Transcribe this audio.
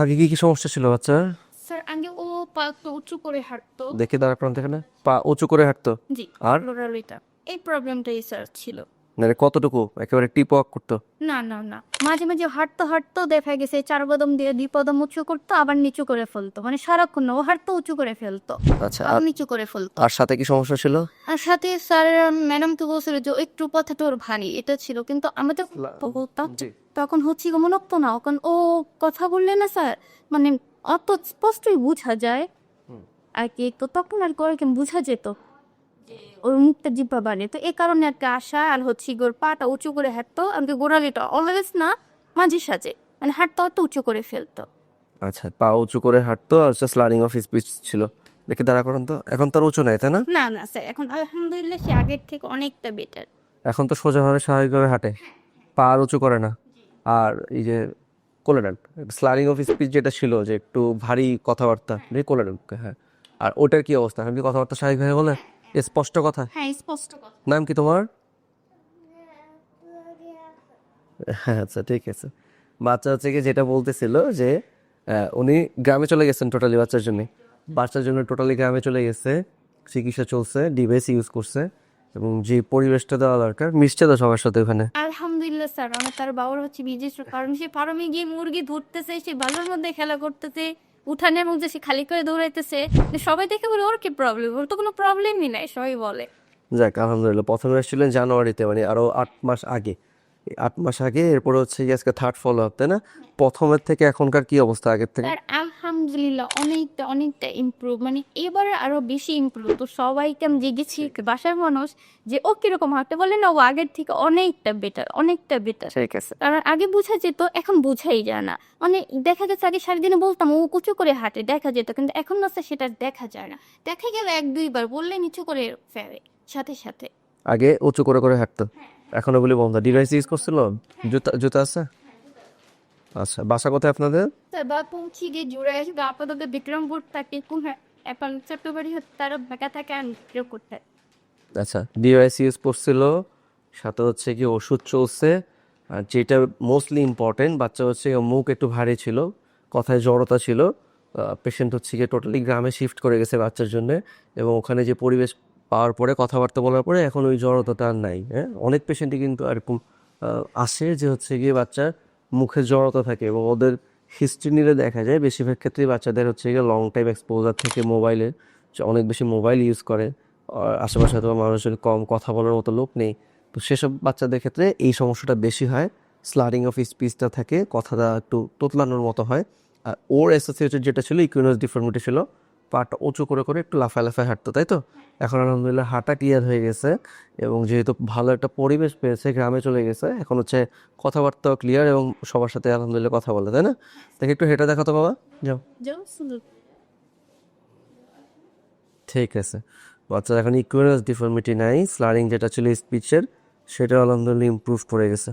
আগে কি কি সমস্যা ছিল বাচ্চার স্যার আগে ও পা উঁচু করে হাঁটতো। দেখে দাঁড়া প্রান্ত এখানে পা উঁচু করে হাঁটতো? জি আর? লোরালিটা এই প্রবলেমটাই স্যার ছিল। মানে কতটুকু? একেবারে টিপ ওয়াক করতো? না না না। মাঝে মাঝে হাঁটতে হাঁটতো দেখা গেছে চার কদম দিয়ে দুই কদম উঁচু করতো আবার নিচু করে ফেলতো। মানে সারাক্ষণ না ও হাঁটতো উঁচু করে ফেলতো। আচ্ছা আর নিচু করে ফেলতো। আর সাথে কি সমস্যা ছিল? সাথে স্যার ম্যাডাম তো বলছিল যে একটু কথাটা তোর ভারী এটা ছিল। কিন্তু আমি তো বলতাম তখন হচ্ছে কি মনে না কারণ ও কথা বললে না স্যার মানে অত স্পষ্টই বোঝা যায়। আর কি তো তখন আর করে কেমন বোঝা যেত যে ওর মুখটা জিব্বা বাড়ে। তো এই কারণে কি আসা আর হচ্ছে ওর পাটা উঁচু করে হাঁটতো আর কি গোড়ালিটা অলওয়েজ না মাঝে সাজে মানে হাঁটতে অত উঁচু করে ফেলতো। আচ্ছা পা উঁচু করে হাঁটতো আর স্লারিং অফ স্পিচ ছিল। দেখে দাঁড়া করেন তো। এখন তার উঁচু নাই তাই না? না না স্যার এখন আলহামদুলিল্লাহ সে আগের থেকে অনেকটা বেটার এখন তো সোজাভাবে স্বাভাবিকভাবে হাঁটে। পা আর উঁচু করে না। আর এই যে কোলে স্লারিং অফ স্পিচ যেটা ছিল যে একটু ভারী কথাবার্তা যে কোলে হ্যাঁ। আর ওটার কি অবস্থা? এখন কি কথাবার্তা স্বাভাবিকভাবে বলে? স্পষ্ট কথা? হ্যাঁ স্পষ্ট কথা। নাম কি তোমার? হ্যাঁ আচ্ছা ঠিক আছে। বাচ্চা হচ্ছে কি যেটা বলতেছিল যে উনি গ্রামে চলে গেছেন টোটালি বাচ্চার জন্য। বাচ্চার জন্য টোটালি গ্রামে চলে গেছে চিকিৎসা চলছে ডিভাইস ইউজ করছে এবং যে পরিবেশটা দেওয়া দরকার মিশছে তো সবার সাথে ওখানে। আলহামদুলিল্লাহ স্যার আমার তার বাবার হচ্ছে বিদেশ কারণ সে ফার্মে গিয়ে মুরগি ধরতেছে সে বালুর মধ্যে খেলা করতেছে উঠানের মধ্যে সে খালি করে দৌড়াইতেছে। সবাই দেখে বলে ওর কি প্রবলেম ওর তো কোনো প্রবলেমই নাই সবাই বলে। যাক আলহামদুলিল্লাহ প্রথমে এসেছিলেন জানুয়ারিতে মানে আরও আট মাস আগে। আট মাস আগে এরপরে হচ্ছে আজকে থার্ড ফলো আপ তাই না? প্রথমের থেকে এখনকার কি অবস্থা আগের থেকে? আলহামদুলিল্লাহ অনেকটা অনেকটা ইমপ্রুভ মানে এবারে আরও বেশি ইমপ্রুভ তো সবাইকে আমি জিজ্ঞেছি বাসার মানুষ যে ও কীরকম হাঁটতে? বলে না ও আগের থেকে অনেকটা বেটার অনেকটা বেটার ঠিক আছে। কারণ আগে বোঝা যেত এখন বোঝাই যায় না। মানে দেখা গেছে আগে সারাদিনে বলতাম ও কুচু করে হাঁটে দেখা যেত কিন্তু এখন না সেটা দেখা যায় না। দেখা গেল এক দুইবার বললে নিচু করে ফেলে সাথে সাথে। আগে উঁচু করে করে হাঁটতো। এখন ওগুলি বন্ধ। ডিভাইস ইউজ করছিল? জুতা জুতা আছে? আচ্ছা বাসা কোথায় আপনাদের? গিয়ে জুড়ে আসবে আপাতত বিক্রমপুর থাকে হ্যাঁ এখন চট্টবাড়ি তার ঢাকা থাকে আর বিক্রম করতে আচ্ছা ইউজ করছিল সাথে হচ্ছে কি ওষুধ চলছে আর যেটা মোস্টলি ইম্পর্টেন্ট বাচ্চা হচ্ছে মুখ একটু ভারী ছিল কথায় জড়তা ছিল পেশেন্ট হচ্ছে গিয়ে টোটালি গ্রামে শিফট করে গেছে বাচ্চার জন্য এবং ওখানে যে পরিবেশ পাওয়ার পরে কথাবার্তা বলার পরে এখন ওই জড়তাটা আর নাই হ্যাঁ? অনেক পেশেন্টই কিন্তু এরকম আসে যে হচ্ছে গিয়ে বাচ্চার মুখে জড়তা থাকে এবং ওদের হিস্ট্রি নিলে দেখা যায় বেশিরভাগ ক্ষেত্রেই বাচ্চাদের হচ্ছে গিয়ে লং টাইম এক্সপোজার থেকে মোবাইলে অনেক বেশি মোবাইল ইউজ করে। আশেপাশে হয়তো মানুষের কম কথা বলার মতো লোক নেই। তো সেসব বাচ্চাদের ক্ষেত্রে এই সমস্যাটা বেশি হয়। স্লারিং অফ স্পিচটা থাকে, কথাটা একটু তোতলানোর মতো হয়। আর ওর অ্যাসোসিয়েটেড যেটা ছিল ইকুইনাস ডিফর্মিটি ছিল। পাটা উঁচু করে করে একটু লাফায় লাফায় হাঁটতো তাই তো? এখন আলহামদুলিল্লাহ হাঁটা ক্লিয়ার হয়ে গেছে এবং যেহেতু ভালো একটা পরিবেশ পেয়েছে গ্রামে চলে গেছে এখন হচ্ছে কথাবার্তাও ক্লিয়ার এবং সবার সাথে আলহামদুলিল্লাহ কথা বলে তাই না? দেখে একটু হেঁটে দেখাতো বাবা যাও। ঠিক আছে। বাচ্চার এখন ইকুয়ালাস ডিফর্মিটি নাই স্লারিং যেটা ছিল স্পিচের সেটা আলহামদুলিল্লাহ ইমপ্রুভ করে গেছে।